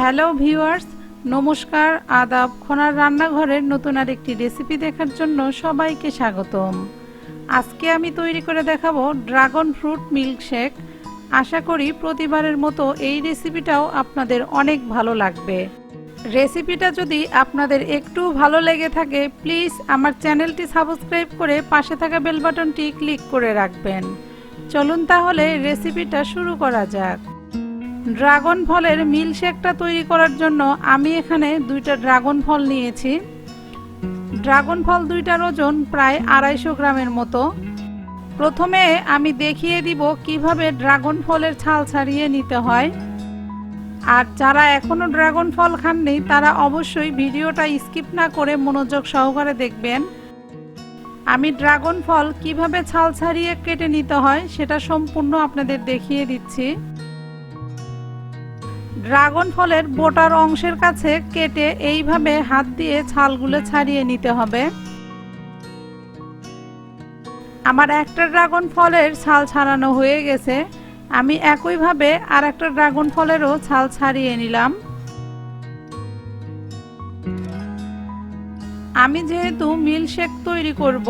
Hello viewers, নমস্কার, আদাব খোনার রান্নাঘরের নতুন আর একটি রেসিপি দেখার জন্য সবাইকে স্বাগতম। আজকে আমি তৈরি করে দেখাবো ড্রাগন ফ্রুট মিল্কশেক। আশা করি প্রতিবারের মতো এই রেসিপিটাও আপনাদের অনেক ভালো লাগবে। রেসিপিটা যদি আপনাদের একটু ভালো লেগে থাকে, প্লিজ আমার চ্যানেলটি সাবস্ক্রাইব করে পাশে থাকা বেল বাটনটি ক্লিক করে রাখবেন। চলুন তাহলে রেসিপিটা শুরু করা যাক। ড্রাগন ফলের মিল্কশেকটা তৈরি করার জন্য আমি এখানে দুইটা ড্রাগন ফল নিয়েছি। ড্রাগন ফল দুইটার ওজন প্রায় আড়াইশো গ্রামের মতো। প্রথমে আমি দেখিয়ে দিব কীভাবে ড্রাগন ফলের ছাল ছাড়িয়ে নিতে হয়। আর যারা এখনও ড্রাগন ফল খাননি, তারা অবশ্যই ভিডিওটা স্কিপ না করে মনোযোগ সহকারে দেখবেন। আমি ড্রাগন ফল কীভাবে ছাল ছাড়িয়ে কেটে নিতে হয়, সেটা সম্পূর্ণ আপনাদের দেখিয়ে দিচ্ছি। ড্রাগন ফলের বোটার অংশের কাছে কেটে এইভাবে হাত দিয়ে ছালগুলো ছাড়িয়ে নিতে হবে। আমার একটা ড্রাগন ফলের ছাল ছাড়ানো হয়ে গেছে। আমি একইভাবে আর একটা ড্রাগন ফলেরও ছাল ছাড়িয়ে নিলাম। আমি যেহেতু মিল্কশেক তৈরি করব,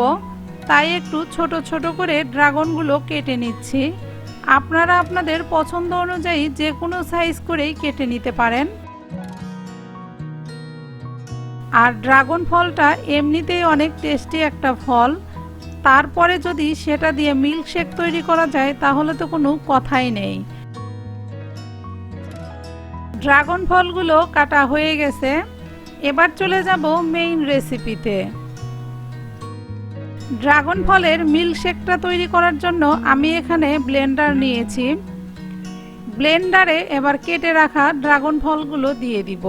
তাই একটু ছোট ছোট করে ড্রাগনগুলো কেটে নিচ্ছি। আপনারা আপনাদের পছন্দ অনুযায়ী যে কোনো সাইজ করেই কেটে নিতে পারেন। আর ড্রাগন ফলটা এমনিতেই অনেক টেস্টি একটা ফল। তারপরে যদি সেটা দিয়ে মিল্কশেক তৈরি করা যায়, তাহলে তো কোনো কথাই নেই। ড্রাগন ফলগুলো কাটা হয়ে গেছে। এবার চলে যাব মেইন রেসিপিতে ড্রাগন ফলের মিল্কশেকটা তৈরি করার জন্য আমি এখানে ব্লেন্ডার নিয়েছি। ব্লেন্ডারে এবার কেটে রাখা ড্রাগন ফলগুলো দিয়ে দিব।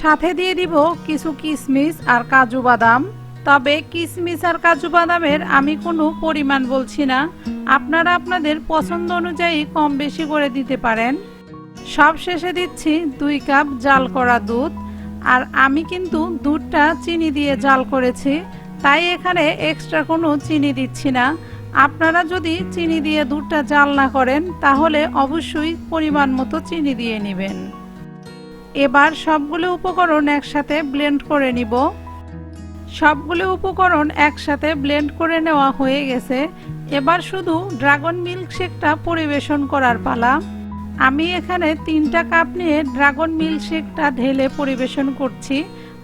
সাথে দিয়ে দিব কিছু কিশমিশ আর কাজু বাদাম। তবে কিশমিশ আর কাজু বাদামের আমি কোনো পরিমাণ বলছি না। আপনারা আপনাদের পছন্দ অনুযায়ী কম বেশি করে দিতে পারেন। সব শেষে দিচ্ছি দুই কাপ জাল করা দুধ। আর আমি কিন্তু দুধটা চিনি দিয়ে জাল করেছি, তাই এখানে এক্সট্রা কোনো চিনি দিচ্ছি না। আপনারা যদি চিনি দিয়ে দুধটা জাল না করেন, তাহলে অবশ্যই পরিমাণ মতো চিনি দিয়ে নেবেন। এবার সবগুলো উপকরণ একসাথে ব্লেন্ড করে নিব। সবগুলো উপকরণ একসাথে ব্লেন্ড করে নেওয়া হয়ে গেছে। এবার শুধু ড্রাগন মিল্কশেকটা পরিবেশন করার পালা। আমি এখানে তিনটা কাপ নিয়ে ড্রাগন মিল্ক শেকটা ঢেলে পরিবেশন করছি।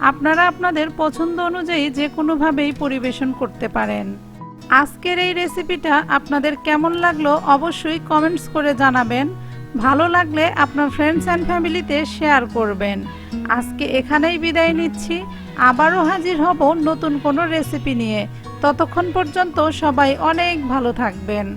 আপনারা আপনাদের পছন্দ অনুযায়ী যে কোনোভাবেই পরিবেশন করতে পারেন। আজকের এই রেসিপিটা আপনাদের কেমন লাগল অবশ্যই কমেন্টস করে জানাবেন। ভালো লাগলে আপনার ফ্রেন্ডস অ্যান্ড ফ্যামিলিতে শেয়ার করবেন। আজকে এখানেই বিদায় নিচ্ছি। আবারও হাজির হব নতুন কোনো রেসিপি নিয়ে। ততক্ষণ পর্যন্ত সবাই অনেক ভালো থাকবেন।